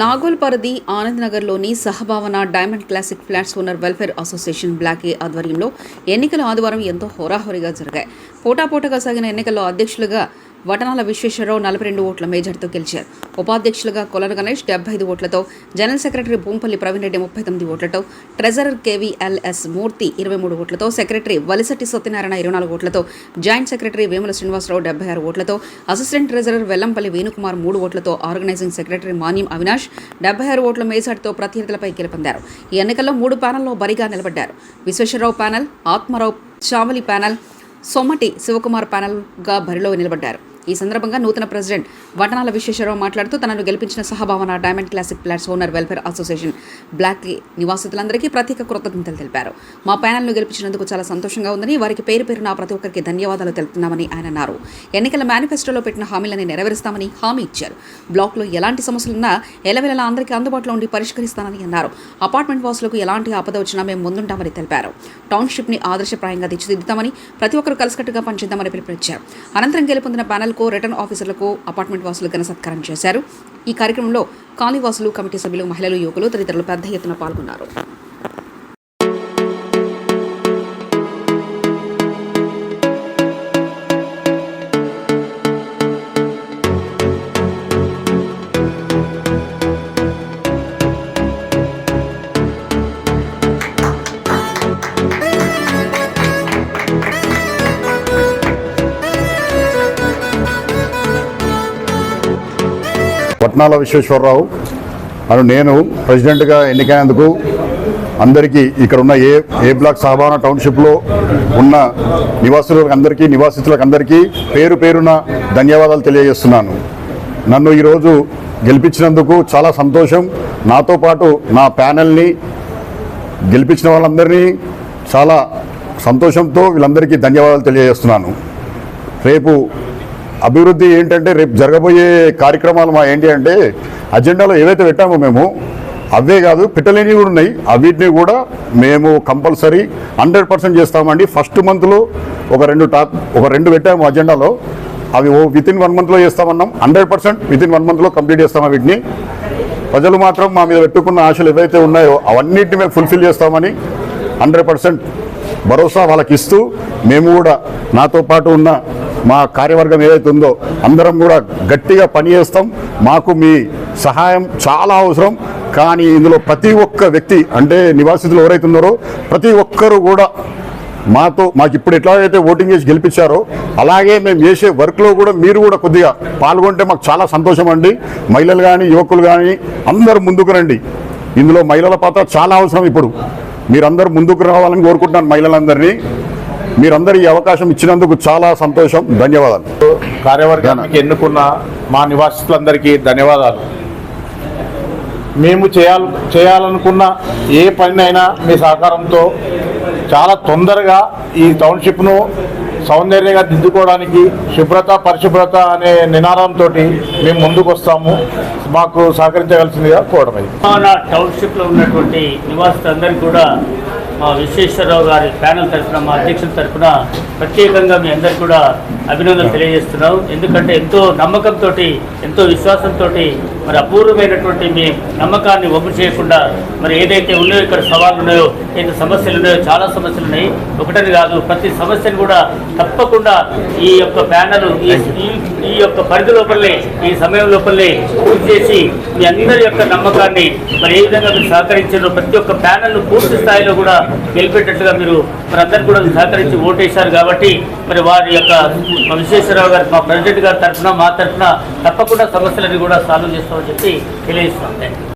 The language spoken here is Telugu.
నాగోల్ పరిధి ఆనంద్నగర్లోని Sahabhavana diamond classic flats owner welfare association block A ఆధ్వర్యంలో ఎన్నికలు ఆదివారం ఎంతో హోరాహోరీగా జరిగాయి. పోటాపోటగా సాగిన ఎన్నికల్లో అధ్యక్షులుగా వటనాల విశ్వేశ్వరరావు నలభై రెండు ఓట్ల మేజర్తో గెలిచారు. ఉపాధ్యక్షులుగా కొలన గణేష్ డెబ్బై ఐదు ఓట్లతో జనరల్ సెక్రటరీ భూంపల్లి ప్రవీణ్ రెడ్డి ముప్పై తొమ్మిది ఓట్లతో ట్రెజరర్ కేవీఎల్ఎస్ మూర్తి ఇరవై మూడు ఓట్లతో సెక్రటరీ వలిసట్టి సత్యనారాయణ ఇరవై నాలుగు ఓట్లతో జాయింట్ సెక్రటరీ వేముల శ్రీనివాసరావు డెబ్బై ఆరు ఓట్లతో అసిస్టెంట్ ట్రెజరర్ వెల్లంపల్లి వేణుకుమార్ మూడు ఓట్లతో ఆర్గనైజింగ్ సెక్రటరీ మాన్యం అవినాష్ డెబ్బై ఆరు ఓట్ల మేజార్తో ప్రత్యర్థులపై గెలుపొందారు. ఈ ఎన్నికల్లో మూడు ప్యానెల్లో బరిగా నిలబడ్డారు. విశ్వేశ్వరరావు ప్యానెల్ ఆత్మారావు చావలి ప్యానెల్ సొమ్మటి శివకుమార్ ప్యానల్గా బరిలో నిలబడ్డారు. ఈ సందర్భంగా నూతన ప్రెసిడెంట్ వటనాల విశ్వేశ్వరరావు మాట్లాడుతూ తనను గెలిపించిన Sahabhavana diamond classic flats owner welfare association block నివాసితులందరికీ ప్రత్యేక కృతజ్ఞతలు తెలిపారు. మా ప్యానల్ను గెలిపించినందుకు చాలా సంతోషంగా ఉందని వారికి పేరు పేరున ప్రతి ఒక్కరికి ధన్యవాదాలు తెలుపుతున్నామని ఆయన అన్నారు. ఎన్నికల మేనిఫెస్టోలో పెట్టిన హామీలని నెరవేరుస్తామని హామీ ఇచ్చారు. బ్లాక్లో ఎలాంటి సమస్యలున్నా ఎలవెలలా అందరికీ అందుబాటులో ఉండి పరిష్కరిస్తానని అన్నారు. అపార్ట్మెంట్ వాసులకు ఎలాంటి ఆపద వచ్చినా మేము ముందుంటామని తెలిపారు. టౌన్షిప్ని ఆదర్శప్రాయంగా తీర్చిదిద్దుతామని ప్రతి ఒక్కరూ కలిసికట్టుగా పనిచేద్దామని పిలుపునిచ్చారు. అనంతరం గెలుపొందిన ప్యానెల్కు రిటర్న్ ఆఫీసర్లకు అపార్ట్మెంట్ వాసులు ఘన సత్కారం చేశారు. ఈ కార్యక్రమంలో కాలనీవాసులు కమిటీ సభ్యులు మహిళలు యువకులు తదితరులు పెద్ద ఎత్తున పాల్గొన్నారు. పట్నాల విశ్వేశ్వరరావు. అను నేను ప్రెసిడెంట్గా ఎన్నికైనందుకు అందరికీ ఇక్కడ ఉన్న ఏ ఏ బ్లాక్ సహబాన టౌన్షిప్లో ఉన్న నివాసులకు అందరికీ నివాసితులకు అందరికీ పేరు పేరున ధన్యవాదాలు తెలియజేస్తున్నాను. నన్ను ఈరోజు గెలిపించినందుకు చాలా సంతోషం. నాతో పాటు నా ప్యానెల్ని గెలిపించిన వాళ్ళందరినీ చాలా సంతోషంతో వీళ్ళందరికీ ధన్యవాదాలు తెలియజేస్తున్నాను. రేపు అభివృద్ధి ఏంటంటే రేపు జరగబోయే కార్యక్రమాలు మా ఏంటి అంటే అజెండాలో ఏవైతే పెట్టామో మేము అవే కాదు పెట్టలేనివి కూడా ఉన్నాయి. అవిటిని కూడా మేము కంపల్సరీ హండ్రెడ్ పర్సెంట్ చేస్తామండి. ఫస్ట్ మంత్లో ఒక రెండు టాప్ ఒక రెండు పెట్టాము అజెండాలో. అవి ఓ విత్ ఇన్ వన్ మంత్లో చేస్తామన్నాం. Hundred percent within one మంత్లో కంప్లీట్ చేస్తాం వీటిని ప్రజలు మాత్రం మా మీద పెట్టుకున్న ఆశలు ఏవైతే ఉన్నాయో అవన్నిటిని మేము ఫుల్ఫిల్ చేస్తామని హండ్రెడ్ పర్సెంట్ భరోసా వాళ్ళకి ఇస్తూ మేము కూడా నాతో పాటు ఉన్న మా కార్యవర్గం ఏదైతే ఉందో అందరం కూడా గట్టిగా పనిచేస్తాం. మాకు మీ సహాయం చాలా అవసరం. కానీ ఇందులో ప్రతి ఒక్క వ్యక్తి అంటే నివాసితులు ఎవరైతే ఉన్నారో ప్రతి ఒక్కరు కూడా మాతో మాకు ఇప్పుడు ఎట్లాగైతే ఓటింగ్ చేసి గెలిపించారో అలాగే మేము చేసే వర్క్లో కూడా మీరు కూడా కొద్దిగా పాల్గొంటే మాకు చాలా సంతోషం అండి. మహిళలు కానీ యువకులు కానీ అందరూ ముందుకు రండి. ఇందులో మహిళల పాత్ర చాలా అవసరం ఇప్పుడు. మీరందరూ ముందుకు రావాలని కోరుకుంటున్నాను మహిళలందరినీ. మీరందరూ ఈ అవకాశం ఇచ్చినందుకు చాలా సంతోషం. ధన్యవాదాలు. కార్యవర్గానికి ఎన్నుకున్న మా నివాసితులందరికీ ధన్యవాదాలు. మేము చేయాల చేయాలనుకున్న ఏ పనినైనా మీ సహకారంతో చాలా తొందరగా ఈ టౌన్షిప్ను సౌందర్యంగా దిద్దుకోవడానికి శుభ్రత పరిశుభ్రత అనే నినాదంతో మేము ముందుకు వస్తాము మాకు సహకరించవలసిందిగా కోవడం మన టౌన్షిప్లో ఉన్నటువంటి నివాసులందరికీ కూడా మా విశ్వేశ్వరరావు గారి ప్యానల్ తరఫున మా అధ్యక్షుల తరఫున ప్రత్యేకంగా మీ అందరికీ కూడా అభినందనలు తెలియజేస్తున్నాం. ఎందుకంటే ఎంతో నమ్మకంతో ఎంతో విశ్వాసంతో మరి అపూర్వమైనటువంటి మీ నమ్మకాన్ని ఒమ్ము చేయకుండా మరి ఏదైతే ఉన్నాయో ఇక్కడ సవాళ్ళు ఉన్నాయో ఏదైతే సమస్యలు ఉన్నాయో చాలా సమస్యలు ఉన్నాయి ఒకటని కాదు ప్రతి సమస్యను కూడా తప్పకుండా ఈ యొక్క ప్యానల్ ఈ ఈ- ఈ యొక్క పరిధి లోపలనే ఈ సమయం లోపలనే పూర్తి చేసి మీ అందరి యొక్క నమ్మకాన్ని మరి ఏ విధంగా మీరు సహకరించారో ప్రతి ఒక్క ప్యానల్ను పూర్తి స్థాయిలో కూడా గెలిపేటట్టుగా మీరు మరి అందరు కూడా సహకరించి ఓటేశారు కాబట్టి మరి వారి యొక్క విశ్వేశ్వరరావు గారు మా ప్రెసిడెంట్ గారి తరఫున మా తరఫున తప్పకుండా సమస్యలని కూడా సాల్వ్ చేస్తామని చెప్పి తెలియజేస్తున్నాం థాంక్యూ.